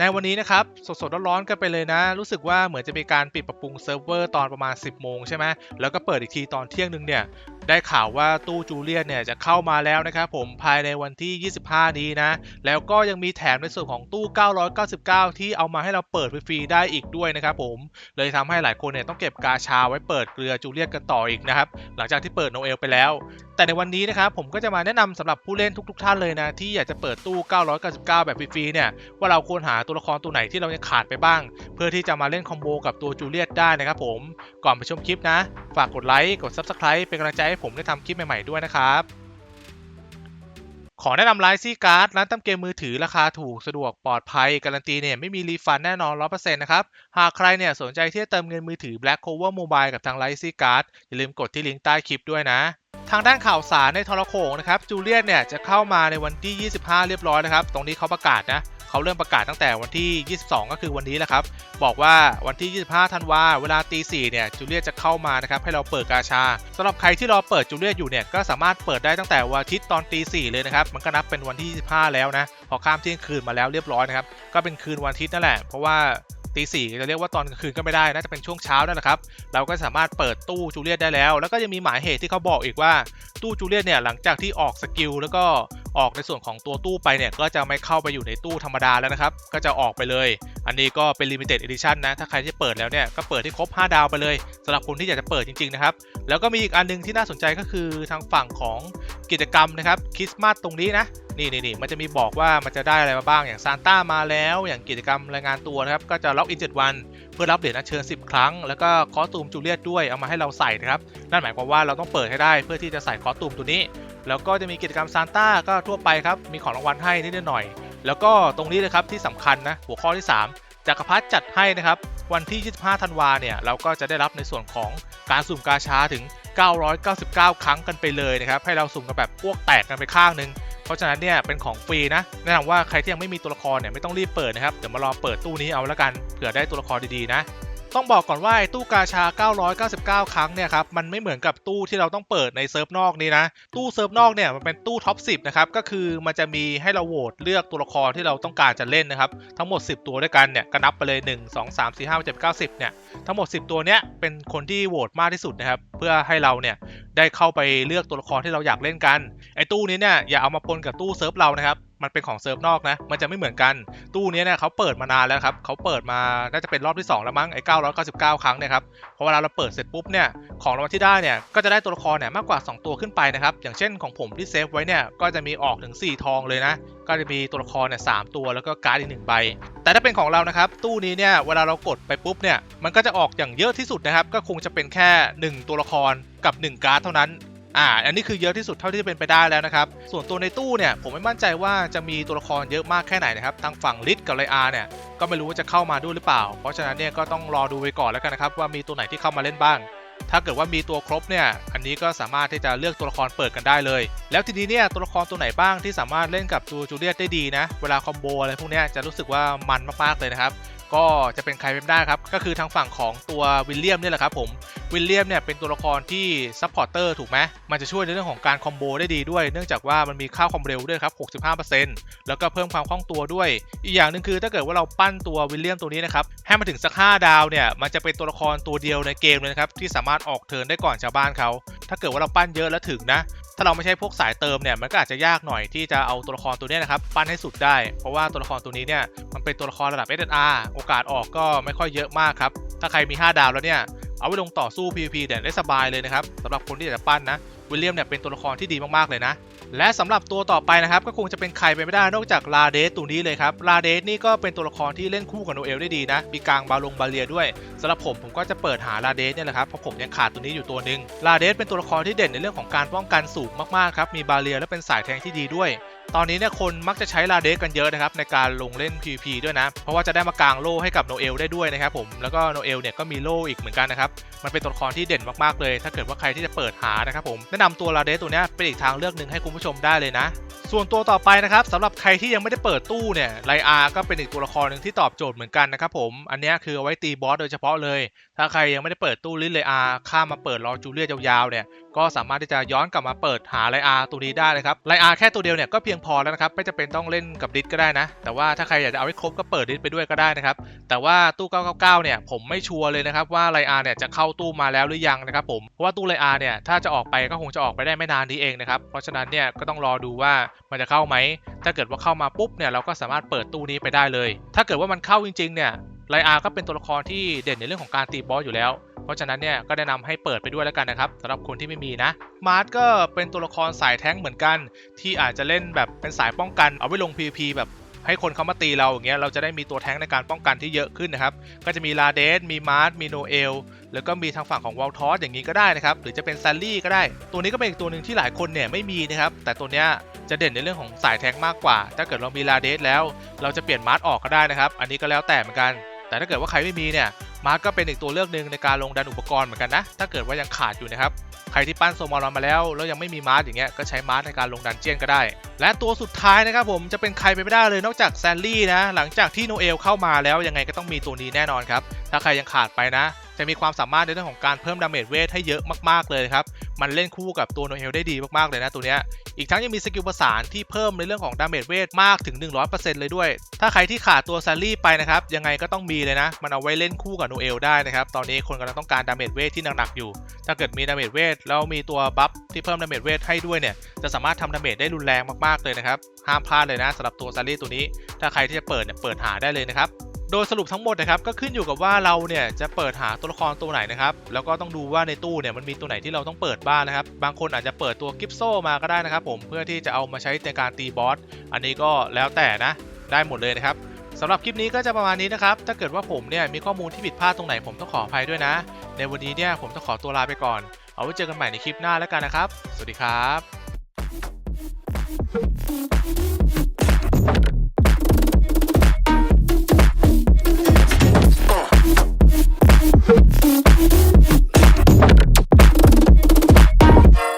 ในวันนี้นะครับ สดๆร้อนๆกันไปเลยนะ รู้สึกว่าเหมือนจะมีการปิดปรับปรุงเซิร์ฟเวอร์ตอนประมาณ 10 โมงใช่ไหมแล้วก็เปิดอีกทีตอนเที่ยงหนึงเนี่ย ได้ข่าวว่าตู้จูเลียนเนี่ยจะเข้ามาแล้วนะครับผมภายในวันที่ 25 นี้นะ แล้วก็ยังมีแถมในส่วนของตู้ 999 ที่เอามาให้เราเปิดฟรีๆได้อีกด้วยนะครับผมเลยทำให้หลายคนเนี่ยต้องเก็บกาชาไว้เปิดเกลือจูเลียนกันต่ออีกนะครับหลังจากที่เปิดโนเอลไปแล้ว แต่ในวันนี้นะครับผมก็จะมาแนะนำสำหรับผู้เล่นทุกๆท่านเลยนะที่อยากจะเปิดตู้ 999 แบบฟรีๆเนี่ยว่าเราควรหาตัวละครตัวไหนที่เรายังขาดไปบ้าง เพื่อที่จะมาเล่นคอมโบกับตัวจูเลียตได้นะครับผมก่อนไปชมคลิปนะ ฝากกดไลค์กด Subscribe เป็นกำลังใจให้ผมได้ทำคลิปใหม่ๆด้วยนะครับ ขอแนะนำไลน์ซี่การ์ดร้านตั้มเกมมือถือราคาถูกสะดวกปลอดภัย การันตีเนี่ยไม่มีรีฟันแน่นอน 100%นะครับ หากใครเนี่ยสนใจที่จะเติมเงินมือถือ Black Cover Mobile กับทางไลน์ซี่การ์ดอย่าลืมกดที่ลิงก์ใต้คลิปด้วยนะทางด้านข่าวสารในทรโขงนะครับจูเลียนเนี่ยจะเข้ามาในวันที่ 25 เรียบร้อยนะครับ ตรงนี้เขาประกาศนะ เขาเริ่มประกาศตั้งแต่วันที่ 22 ก็คือวันนี้แหละครับ บอกว่าวันที่ 25 ธันวาเวลาตี4เนี่ยจูเลียจะเข้ามานะครับให้เราเปิดกาชาสำหรับใครที่รอเปิดจูเลียอยู่เนี่ยก็สามารถเปิดได้ตั้งแต่วันอาทิตย์ตอนตี4เลยนะครับมันก็นับเป็นวันที่ 25 แล้วนะพอข้ามเที่ยงคืนมาแล้วเรียบร้อยนะครับก็เป็นคืนวันอาทิตย์นั่นแหละเพราะว่า ตีสี่จะเรียกว่าตอนกลางคืนก็ไม่ได้น่าจะเป็นช่วงเช้านั่นแหละครับ เราก็สามารถเปิดตู้จูเลียตได้แล้ว แล้วก็ยังมีหมายเหตุที่เขาบอกอีกว่าตู้จูเลียตเนี่ยหลังจากที่ออกสกิลแล้วก็ออกในส่วนของตัวตู้ไปเนี่ยก็จะไม่เข้าไปอยู่ในตู้ธรรมดาแล้วนะครับ ก็จะออกไปเลย อันนี้ก็เป็น limited edition นะ ถ้าใครที่เปิดแล้วเนี่ยก็เปิดที่ครบ 5 ดาวไปเลยสำหรับคนที่อยากจะเปิดจริงๆนะครับ แล้วก็มีอีกอันหนึงที่น่าสนใจก็คือทางฝั่งของ กิจกรรมนะครับคริสต์มาสตรงนี้นะนี่นี่นี่มันจะมีบอกว่ามันจะได้อะไรมาบ้างอย่างซานต้ามาแล้ว อย่างกิจกรรมรายงานตัวนะครับ ก็จะล็อกอิน 7 วัน เพื่อรับเหรียญอัญเชิญ 10 ครั้ง แล้วก็คอสตูมจูเลียตด้วยเอามาให้เราใส่นะครับ นั่นหมายความว่าเราต้องเปิดให้ได้เพื่อที่จะใส่คอสตูมตัวนี้ แล้วก็จะมีกิจกรรมซานต้าก็ทั่วไปครับ มีของรางวัลให้นิดหน่อย แล้วก็ตรงนี้เลยครับที่สำคัญนะหัวข้อที่ 3จักรพรรดิจัดให้นะครับ วันที่ 25 ธันวาเนี่ยเราก็จะได้รับในส่วนของการสุ่มกาชาถึง 999 ครั้งกันไปเลยนะครับให้เราสุ่มกันแบบพวกแตกกันไปข้างหนึงเพราะฉะนั้นเนี่ยเป็นของฟรีนะแนะนำว่าใครที่ยังไม่มีตัวละครเนี่ยไม่ต้องรีบเปิดนะครับเดี๋ยวมารอเปิดตู้นี้เอาแล้วกันเผื่อได้ตัวละครดีๆนะ ต้องบอกก่อนว่าตู้กาชา 999 ครั้งเนี่ยครับมันไม่เหมือนกับตู้ที่เราต้องเปิดในเซิร์ฟนอกนี้นะ ตู้เซิร์ฟนอกเนี่ยมันเป็นตู้ท็อป 10 นะครับ ก็คือมันจะมีให้เราโหวตเลือกตัวละครที่เราต้องการจะเล่นนะครับ ทั้งหมด 10 ตัวด้วยกันเนี่ยก็นับไปเลย 1 2 3 4 5 7 9 10 เนี่ย ทั้งหมด 10 ตัวเนี้ยเป็นคนที่โหวตมากที่สุดนะครับ เพื่อให้เราเนี่ยได้เข้าไปเลือกตัวละครที่เราอยากเล่นกันไอ้ตู้นี้เนี่ยอย่าเอามาปนกับตู้เซิร์ฟเรานะครับ มันเป็นของเซิร์ฟนอกนะ มันจะไม่เหมือนกัน ตู้นี้เนี่ยเขาเปิดมานานแล้วครับเขาเปิดมา น่าจะเป็นรอบที่ 2 แล้วมั้งไอ้999 ครั้งเนี่ยครับ พอเวลาเราเปิดเสร็จปุ๊บเนี่ย ของรางวัลที่ได้เนี่ย ก็จะได้ตัวละครเนี่ยมากกว่า 2 ตัวขึ้นไปนะครับ อย่างเช่นของผมที่เซฟไว้เนี่ย ก็จะมีออกถึง 4 ทองเลยนะ ก็จะมีตัวละครเนี่ยสามตัวแล้วก็การ์ดอีกหนึ่งใบ แต่ถ้าเป็นของเรานะครับ ตู้นี้เนี่ย เวลาเรากดไปปุ๊บเนี่ย มันก็จะออกอย่างเยอะที่สุดนะครับ ก็คงจะเป็นแค่ 1 ตัวละครกับ 1 การ์ดเท่านั้น อ่า อันนี้คือเยอะที่สุดเท่าที่จะเป็นไปได้แล้วนะครับ ส่วนตัวในตู้เนี่ยผมไม่มั่นใจว่าจะมีตัวละครเยอะมากแค่ไหนนะครับ ทางฝั่งลิทกับไลอาเนี่ยก็ไม่รู้ว่าจะเข้ามาด้วยหรือเปล่า เพราะฉะนั้นเนี่ยก็ต้องรอดูไปก่อนแล้วกันนะครับว่ามีตัวไหนที่เข้ามาเล่นบ้าง ถ้าเกิดว่ามีตัวครบเนี่ย อันนี้ก็สามารถที่จะเลือกตัวละครเปิดกันได้เลย แล้วทีนี้เนี่ยตัวละครตัวไหนบ้างที่สามารถเล่นกับจูจูเลียตได้ดีนะ เวลาคอมโบอะไรพวกนี้จะรู้สึกว่ามันมากๆเลยนะครับ ก็จะเป็นใครเป็นได้ครับ ก็คือทางฝั่งของตัววิลเลียมเนี่ยแหละครับผม วิลเลียมเนี่ยเป็นตัวละครที่ซัพพอร์เตอร์ถูกไหมมันจะช่วยในเรื่องของการคอมโบได้ดีด้วย เนื่องจากว่ามันมีค่าความเร็วด้วยครับ 65%แล้วก็เพิ่มความคล่องตัวด้วย อีกอย่างหนึ่งคือถ้าเกิดว่าเราปั้นตัววิลเลียมตัวนี้นะครับ ให้มันถึงสัก5ดาวเนี่ย มันจะเป็นตัวละครตัวเดียวในเกมเลยนะครับที่สามารถออกเทิร์นได้ก่อนชาวบ้านเขา ถ้าเกิดว่าเราปั้นเยอะแล้วถึงนะ ถ้าเราไม่ใช่พวกสายเติมเนี่ยมันก็อาจจะยากหน่อยที่จะเอาตัวละครตัวนี้นะครับปั้นให้สุดได้ เพราะว่าตัวละครตัวนี้เนี่ยมันเป็นตัวละครระดับ S&R โอกาสออกก็ไม่ค่อยเยอะมากครับ ถ้าใครมี 5 ดาวแล้วเนี่ยเอาไว้ลงต่อสู้ PVP เนี่ยได้สบายเลยนะครับสำหรับคนที่อยากจะปั้นนะวิลเลียมเนี่ยเป็นตัวละครที่ดีมากๆเลยนะ และสำหรับตัวต่อไปนะครับ ก็คงจะเป็นใครไปไม่ได้นอกจากลาเดสตัวนี้เลยครับลาเดสนี่ก็เป็นตัวละครที่เล่นคู่กับโนเอลได้ดีนะมีกลางบาลงบาเลียด้วยสำหรับผมผมก็จะเปิดหาลาเดสเนี่ยแหละครับเพราะผมยังขาดตัวนี้อยู่ตัวหนึ่งลาเดสเป็นตัวละครที่เด่นในเรื่องของการป้องกันสูงมากๆครับมีบาเลียและเป็นสายแทงที่ดีด้วย ตอนนี้เนี่ยคนมักจะใช้ลาเดสกันเยอะนะครับในการลงเล่น PVP ด้วยนะ เพราะว่าจะได้มากางโล่ให้กับโนเอลได้ด้วยนะครับผมแล้วก็โนเอลเนี่ยก็มีโล่อีกเหมือนกันนะครับมันเป็นตัวละครที่เด่นมากๆเลย ถ้าเกิดว่าใครที่จะเปิดหานะครับผมแนะนำตัวลาเดสตัวนี้เป็นอีกทางเลือกหนึ่งให้คุณผู้ชมได้เลยนะ ส่วนตัวต่อไปนะครับสำหรับใครที่ยังไม่ได้เปิดตู้เนี่ยไลอาก็เป็นอีกตัวละครหนึ่งที่ตอบโจทย์เหมือนกันนะครับผม อันนี้คือเอาไว้ตีบอสโดยเฉพาะเลย ถ้าใครยังไม่ได้เปิดตู้ลิสไลอาข้ามมาเปิดรอจูเลียยาวๆเนี่ยก็สามารถที่จะย้อนกลับมาเปิดหาไลอาตัวนี้ได้เลยครับไลอาแค่ตัวเดียวเนี่ยก็เพียงพอแล้วนะครับไม่จำเป็นต้องเล่นกับดิสก็ได้นะ แต่ว่าถ้าใครอยากจะเอาให้ครบก็เปิดดิสไปด้วยก็ได้นะครับแต่ว่าตู้ 999 เนี่ยผมไม่ชัวร์เลยนะครับว่าไลอาร์เนี่ยจะเข้าตู้มาแล้วหรือยังนะครับผมเพราะว่าตู้ไลอาเนี่ยถ้าจะออกไปก็คงจะออกไปได้ไม่นานนี้เองนะครับเพราะฉะนั้นเนี่ยก็ต้องรอดูว่า มันจะเข้าไหม ถ้าเกิดว่าเข้ามาปุ๊บเนี่ยเราก็สามารถเปิดตู้นี้ไปได้เลย ถ้าเกิดว่ามันเข้าจริงๆเนี่ยไลอาร์ก็เป็นตัวละครที่เด่นในเรื่องของการตีบอสอยู่แล้ว เพราะฉะนั้นเนี่ยก็แนะนำให้เปิดไปด้วยแล้วกันนะครับสำหรับคนที่ไม่มีนะ มาร์ทก็เป็นตัวละครสายแท้งเหมือนกัน ที่อาจจะเล่นแบบเป็นสายป้องกันเอาไว้ลง PVP แบบ ให้คนเขามาตีเราอย่างเงี้ยเราจะได้มีตัวแท้งในการป้องกันที่เยอะขึ้นนะครับ ก็จะมีลาเดสมีมาร์สมีโนเอลแล้วก็มีทางฝั่งของวอลทอสอย่างนี้ก็ได้นะครับ หรือจะเป็นซัลลี่ก็ได้ ตัวนี้ก็เป็นอีกตัวหนึ่งที่หลายคนเนี่ยไม่มีนะครับ แต่ตัวเนี้ยจะเด่นในเรื่องของสายแท้งมากกว่า ถ้าเกิดเรามีลาเดสแล้ว เราจะเปลี่ยนมาร์สออกก็ได้นะครับ อันนี้ก็แล้วแต่เหมือนกัน แต่ถ้าเกิดว่าใครไม่มีเนี่ย มาร์กก็เป็นอีกตัวเลือกหนึ่งในการลงดันอุปกรณ์เหมือนกันนะ ถ้าเกิดว่ายังขาดอยู่นะครับ ใครที่ปั้นโซมอลมาแล้วแล้วยังไม่มีมาร์กอย่างเงี้ยก็ใช้มาร์กในการลงดันเจียนก็ได้ และตัวสุดท้ายนะครับผมจะเป็นใครไปไม่ได้เลยนอกจากแซนลี่นะ หลังจากที่โนเอลเข้ามาแล้วยังไงก็ต้องมีตัวนี้แน่นอนครับ ถ้าใครยังขาดไปนะ จะมีความสามารถในเรื่องของการเพิ่มดาเมจเวทให้เยอะมากๆเลยครับ มันเล่นคู่กับตัวโนเอลได้ดีมากๆเลยนะตัวเนี้ย อีกทั้งยังมีสกิลประสานที่เพิ่มในเรื่องของดาเมจเวทมากถึง 100%เลยด้วย ถ้าใครที่ขาดตัวซัลลี่ไปนะครับ ยังไงก็ต้องมีเลยนะ มันเอาไว้เล่นคู่กับโนเอลได้นะครับ ตอนนี้คนกำลังต้องการดาเมจเวทที่หนักๆอยู่ ถ้าเกิดมีดาเมจเวทแล้วมีตัวบัฟที่เพิ่มดาเมจเวทให้ด้วยเนี่ย จะสามารถทำดาเมจได้รุนแรงมากๆเลยนะครับ ห้ามพลาดเลยนะสำหรับตัวซัลลี่ตัวนี้ ถ้าใครที่จะเปิดเนี่ยเปิดหาได้เลยนะครับ โดยสรุปทั้งหมดนะครับก็ขึ้นอยู่กับว่าเราเนี่ยจะเปิดหาตัวละครตัวไหนนะครับแล้วก็ต้องดูว่าในตู้เนี่ยมันมีตัวไหนที่เราต้องเปิดบ้างนะครับ บางคนอาจจะเปิดตัวกิฟโซมาก็ได้นะครับผมเพื่อที่จะเอามาใช้ในการตีบอสอันนี้ก็แล้วแต่นะได้หมดเลยนะครับสำหรับคลิปนี้ก็จะประมาณนี้นะครับ ถ้าเกิดว่าผมเนี่ยมีข้อมูลที่ผิดพลาดตรงไหนผมต้องขออภัยด้วยนะ ในวันนี้เนี่ยผมต้องขอตัวลาไปก่อน เอาไว้เจอกันใหม่ในคลิปหน้าแล้วกันนะครับ สวัสดีครับ